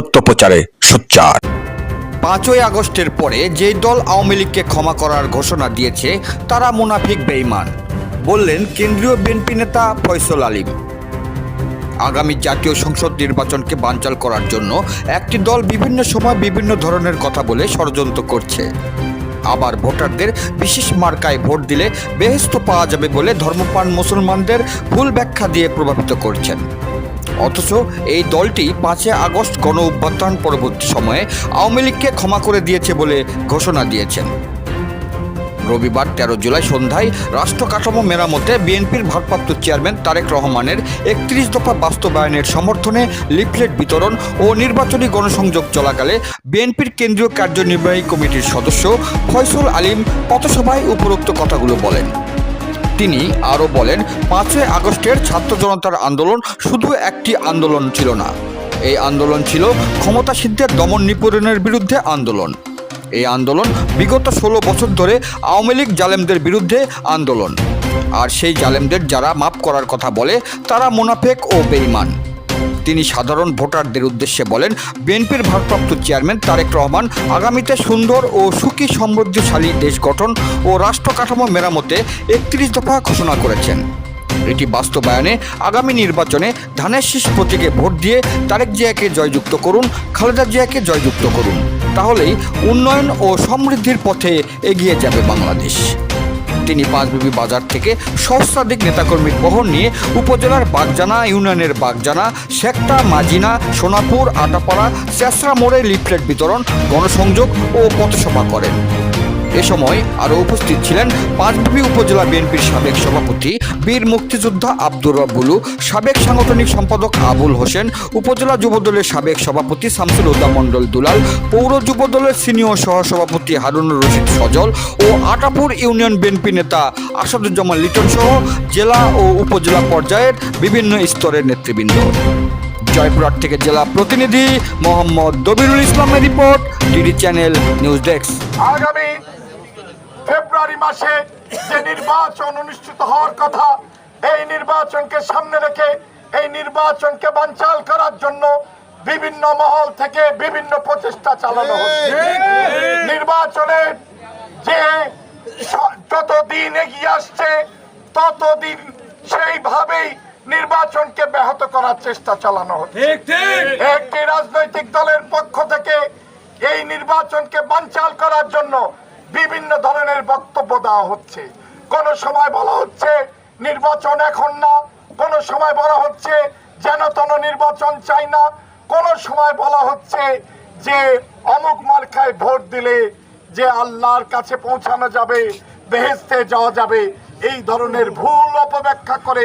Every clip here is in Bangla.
সত্য প্রচারে সোচ্চার। পাঁচই আগস্টের পরে যেই দল আওয়ামী লীগকে ক্ষমা করার ঘোষণা দিয়েছে, তারা মুনাফিক বেঈমান, বললেন কেন্দ্রীয় বিএনপি নেতা ফয়সল আলিম আগামী জাতীয় সংসদ নির্বাচনকে বানচাল করার জন্য একটি দল বিভিন্ন সময় বিভিন্ন ধরনের কথা বলে ষড়যন্ত্র করছে। আবার ভোটারদের বিশেষ মার্কায় ভোট দিলে বেহেস্ত পাওয়া যাবে বলে ধর্মপ্রাণ মুসলমানদের ভুল ব্যাখ্যা দিয়ে প্রভাবিত করছেন। অথচ এই দলটি পাঁচই আগস্ট গণ অভ্যুত্থান পরবর্তী সময়ে আওয়ামী লীগকে ক্ষমা করে দিয়েছে বলে ঘোষণা দিয়েছেন। রবিবার তেরো জুলাই সন্ধ্যায় রাষ্ট্র কাঠামো মেরামতে বিএনপির ভারপ্রাপ্ত চেয়ারম্যান তারেক রহমানের একত্রিশ দফা বাস্তবায়নের সমর্থনে লিফলেট বিতরণ ও নির্বাচনী গণসংযোগ চলাকালে বিএনপির কেন্দ্রীয় কার্যনির্বাহী কমিটির সদস্য ফয়সুল আলিম পথসভায় উপরোক্ত কথাগুলো বলেন। তিনি আরও বলেন, পাঁচই আগস্টের ছাত্র জনতার আন্দোলন শুধু একটি আন্দোলন ছিল না। এই আন্দোলন ছিল ক্ষমতাসীনদের দমন নিপীড়নের বিরুদ্ধে আন্দোলন। এই আন্দোলন বিগত ষোলো বছর ধরে আওয়ামী লীগ জালেমদের বিরুদ্ধে আন্দোলন। আর সেই জালেমদের যারা মাফ করার কথা বলে, তারা মোনাফেক ও বেঈমান। তিনি সাধারণ ভোটারদের উদ্দেশ্যে বলেন, বিএনপির ভারপ্রাপ্ত চেয়ারম্যান তারেক রহমান আগামীতে সুন্দর ও সুখী, সমৃদ্ধশালী দেশ গঠন ও রাষ্ট্র কাঠামো মেরামতে একত্রিশ দফা ঘোষণা করেছেন। এটি বাস্তবায়নে আগামী নির্বাচনে ধানের শীষ প্রতীকে ভোট দিয়ে তারেক জিয়াকে জয়যুক্ত করুন, খালেদা জিয়াকে জয়যুক্ত করুন। তাহলেই উন্নয়ন ও সমৃদ্ধির পথে এগিয়ে যাবে বাংলাদেশ। তিনি পাঁচবিবি বাজার থেকে সহস্রাধিক নেতাকর্মীর বহন নিয়ে উপজেলার বাগজানা, ইউনিয়নের বাগজানা শেখটা মাজিনা, সোনাপুর, আটাপাড়া চেসরা মোড়ে লিফলেট বিতরণ, গণসংযোগ ও পথসভা করেন। এ সময় আরও উপস্থিত ছিলেন পাঁচবিবি উপজেলা বিএনপির সাবেক সভাপতি বীর মুক্তিযোদ্ধা আব্দুর রব্বুলু, সাবেক সাংগঠনিক সম্পাদক আবুল হোসেন, উপজেলা যুবদলের সাবেক সভাপতি শামসুল উদ্দা মণ্ডল দুলাল, পৌর যুবদলের সিনিয়র সহসভাপতি হারুনুর রশিদ সজল ও আটাপুর ইউনিয়ন বিএনপি নেতা আসাদুজ্জামান লিটন সহ জেলা ও উপজেলা পর্যায়ের বিভিন্ন স্তরের নেতৃবৃন্দ। জয়পুরহাট থেকে জেলা প্রতিনিধি মোহাম্মদ দবিরুল ইসলামের report, DD channel news desk. আগামী ফেব্রুয়ারি মাসে যে নির্বাচন অনুষ্ঠিত হওয়ার কথা এই নির্বাচনকে সামনে রেখে এই নির্বাচনকে বানচাল করার জন্য বিভিন্ন মহল থেকে বিভিন্ন প্রচেষ্টা চালানো হচ্ছে। নির্বাচনের যে যতদিন এগিয়ে আসছে ততদিন সেইভাবেই নির্বাচনকে ব্যাহত করার চেষ্টা চালানো হচ্ছে। একটি রাজনৈতিক দলের পক্ষ থেকে এই নির্বাচনকে বানচাল করার জন্য বিভিন্ন ধরনের বক্তব্য দেওয়া হচ্ছে। কোন সময় বলা হচ্ছে, নির্বাচন এখন না। কোন সময় বলা হচ্ছে, যেন তেন নির্বাচন চাই না। কোন সময় বলা হচ্ছে যে, অমুক মার্কায় ভোট দিলে যে আল্লাহর কাছে পৌঁছানো যাবে বেহেস্তে যাওয়া যাবে, এই ধরনের ভুল অপব্যাখ্যা করে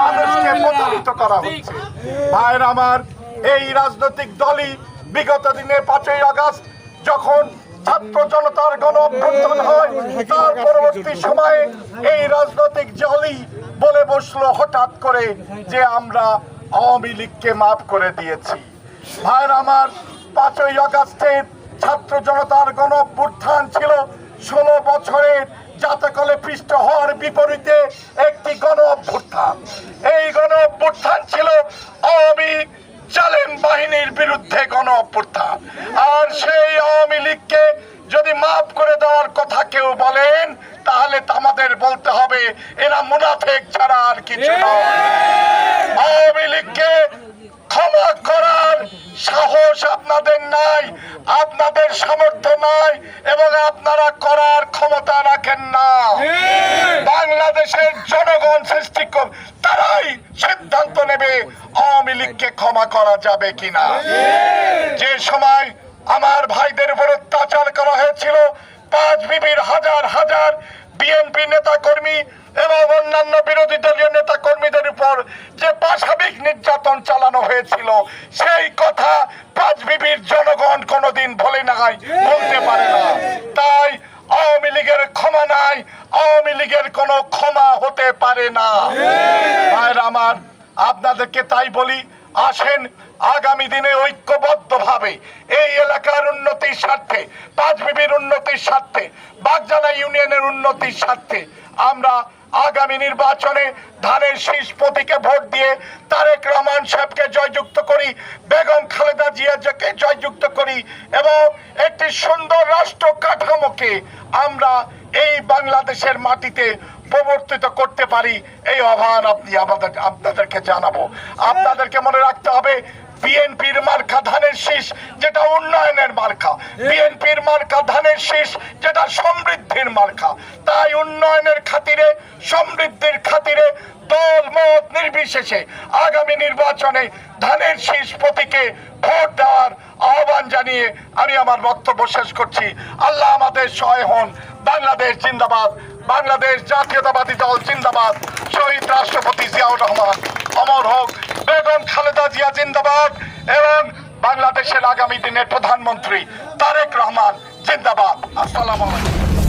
মানুষকে প্রতারিত করা হচ্ছে। ভাইয়ের আমার, এই রাজনৈতিক দলই বিগত দিনে পাঁচই আগস্ট যখন ছাত্র জনতার গণ অভ্যুত্থান হয়। তার পরবর্তী সময়ে এই রাজনৈতিক দলই বলে বসল হঠাৎ করে যে আমরা আওয়ামী লীগকে মাফ করে দিয়েছি। ভাইয়ের আমার পাঁচই আগস্টের ছাত্র জনতার গণ অভ্যুত্থান ছিল। ষোলো বছরের জাতকলে পৃষ্ঠ হওয়ার বিপরীতে একটি গণ অভ্যুত্থান তাহলে আমাদের বলতে হবে এরা মুনাফেক ছাড়া আর কিছু নয়। আওয়ামী লীগকে ক্ষমা করার সাহস আপনাদের নাই আপনাদের সামর্থ্য নাই এবং আপনারা করার ক্ষমতা রাখেন না। বাংলাদেশের জনগণ সৃষ্টি তারাই সিদ্ধান্ত নেবে আওয়ামী লীগকে ক্ষমা করা যাবে কিনা। যে সময় আমার ভাইদের উপর অত্যাচার করা হয়েছিল পাঁচ বিবির হাজার হাজার বিএনপি নেতা কর্মী এবং অন্যান্য বিরোধী দলীয় নেতা কর্মীদের উপর যে পাশাবিক নির্যাতন চালানো হয়েছিল, সেই কথা পাঁচ বিবির জনগণ কোনোদিন ভোলে নাই, বলতে পারে না। তাই আওয়ামী লীগের ক্ষমা নাই, আওয়ামী লীগের কোনো ক্ষমা হতে পারে না। ভাইরা আমার, আপনাদেরকে তাই বলি আসেন আগামী দিনে ঐক্যবদ্ধভাবে এই এলাকার উন্নতির স্বার্থে পাঁচ বিবির উন্নতির স্বার্থে বাগজানা ইউনিয়নের উন্নতির স্বার্থে আমরা আগামী নির্বাচনে ধানের শীষ প্রতীকে ভোট দিয়ে তারেক রহমান সাহেবকে জয়যুক্ত করি, বেগম খালেদা জিয়াকে জয়যুক্ত করি এবং একটি সুন্দর রাষ্ট্র কাঠামোকে আমরা এই বাংলাদেশের মাটিতে প্রবর্তিত করতে পারি, এই আহ্বান আপনি আমাদের, আপনাদেরকে জানাব। আপনাদেরকে মনে রাখতে হবে, বিএনপির মার্কা ধানের শীষ, যেটা উন্নয়নের মার্কা। বিএনপির মার্কা ধানের শীষ, যেটা সমৃদ্ধির মার্কা। তাই উন্নয়নের খাতিরে, সমৃদ্ধির খাতিরে দল মত নির্বিশেষে আগামী নির্বাচনে ধানের শীষ প্রতীকে ভোট দেওয়ার আহ্বান জানিয়ে আমি আমার বক্তব্য শেষ করছি। আল্লাহ আমাদের সহায় হন। বাংলাদেশ জিন্দাবাদ। বাংলাদেশ জাতীয়তাবাদী দল জিন্দাবাদ। শহীদ রাষ্ট্রপতি জিয়াউর রহমান, অমর হোক, বেগম খালেদা জিয়া জিন্দাবাদ এবং বাংলাদেশের আগামী দিনের প্রধানমন্ত্রী তারেক রহমান জিন্দাবাদ। আসসালামু আলাইকুম।